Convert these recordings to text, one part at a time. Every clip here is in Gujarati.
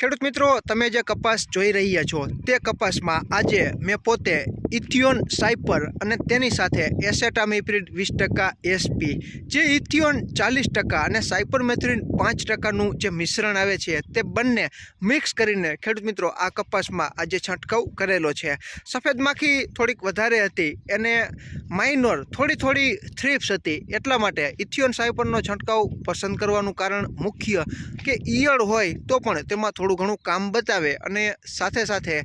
ખેડૂત મિત્રો તમે જે કપાસ જોઈ રહ્યા છો તે કપાસમાં આજે મેં પોતે ઇથિયોન સાયપર અને તેની સાથે એસેટામિપ્રિડ વીસ ટકા એસપી. જે ઇથિયોન ચાલીસ ટકા અને સાયપરમેથ્રિન પાંચ ટકાનું જે મિશ્રણ આવે છે, તે બંને મિક્સ કરીને ખેડૂત મિત્રો, આ કપાસમાં આજે છંટકાવ કરેલો છે. સફેદ માખી થોડીક વધારે હતી, એને માઇનોર થોડી થોડી થ્રીપ્સ હતી. એટલા માટે ઇથિયોન સાયપરનો છંટકાવ પસંદ કરવાનું કારણ મુખ્ય કે ઈયળ હોય તો પણ તેમાં થોડું ઘણું કામ બતાવે અને સાથે સાથે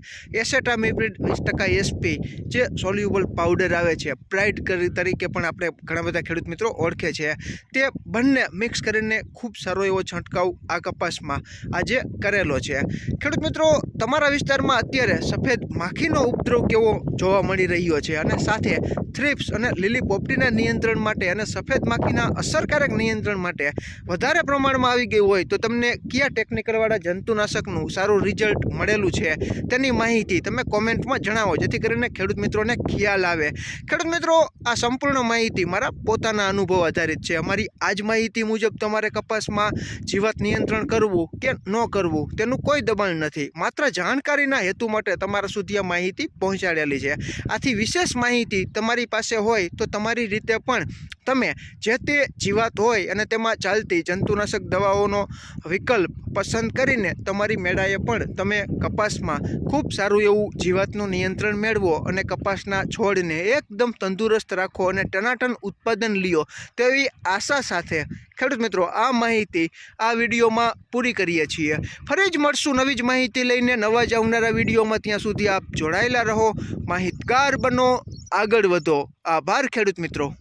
એસેટામિપ્રિડ વીસ ટકા એસપી જે સોલ્યુબલ પાવડર આવે છે પ્રાઇડ કરી તરીકે પણ આપણે ઘણા બધા ખેડૂત મિત્રો ઓળખે છે. તે બંને મિક્સ કરીને ખૂબ સારો એવો છંટકાવ આ કપાસમાં આજે કરેલો છે. ખેડૂત મિત્રો, તમારા વિસ્તારમાં અત્યારે સફેદ માખીનો ઉપદ્રવ કેવો જોવા મળી રહ્યો છે? અને સાથે થ્રિપ્સ અને લીલી પોપટીના નિયંત્રણ માટે અને સફેદ માખીના અસરકારક નિયંત્રણ માટે વધારે પ્રમાણમાં આવી ગયું હોય તો તમને કયા ટેકનિકલવાળા જંતુનાશકનું સારું રિઝલ્ટ મળેલું છે? તેની માહિતી તમે કોમેન્ટમાં જણાવો, જેથી કરીને મિત્રોને ખ્યાલ આવે. ખેડૂત મિત્રો, આ સંપૂર્ણ માહિતી મારા પોતાના અનુભવ આધારિત છે. અમારી આજ માહિતી મુજબ તમારે કપાસમાં જીવાત નિયંત્રણ કરવું કે ન કરવું તેનું કોઈ દબાણ નથી. માત્ર જાણકારીના હેતુ માટે તમારા સુધી આ માહિતી પહોંચાડેલી છે. આથી વિશેષ માહિતી તમારી પાસે હોય તો તમારી રીતે પણ તમે જે તે જીવાત હોય અને તેમાં ચાલતી જંતુનાશક દવાઓનો વિકલ્પ પસંદ કરીને તમારી મેળાએ પણ તમે કપાસમાં ખૂબ સારું એવું જીવાતનું નિયંત્રણ મેળવો અને કપાસના છોડને એકદમ તંદુરસ્ત રાખો અને ટનાટન ઉત્પાદન લ્યો તેવી આશા સાથે. ખેડૂત મિત્રો, આ માહિતી આ વિડીયોમાં પૂરી કરીએ છીએ. ફરી જ મળશું નવી જ માહિતી લઈને. નવા જ આવનારા વિડીયોમાં ત્યાં સુધી આપ જોડાયેલા રહો. માહિતગાર બનો. આગળ વધો. આભાર ખેડૂત મિત્રો.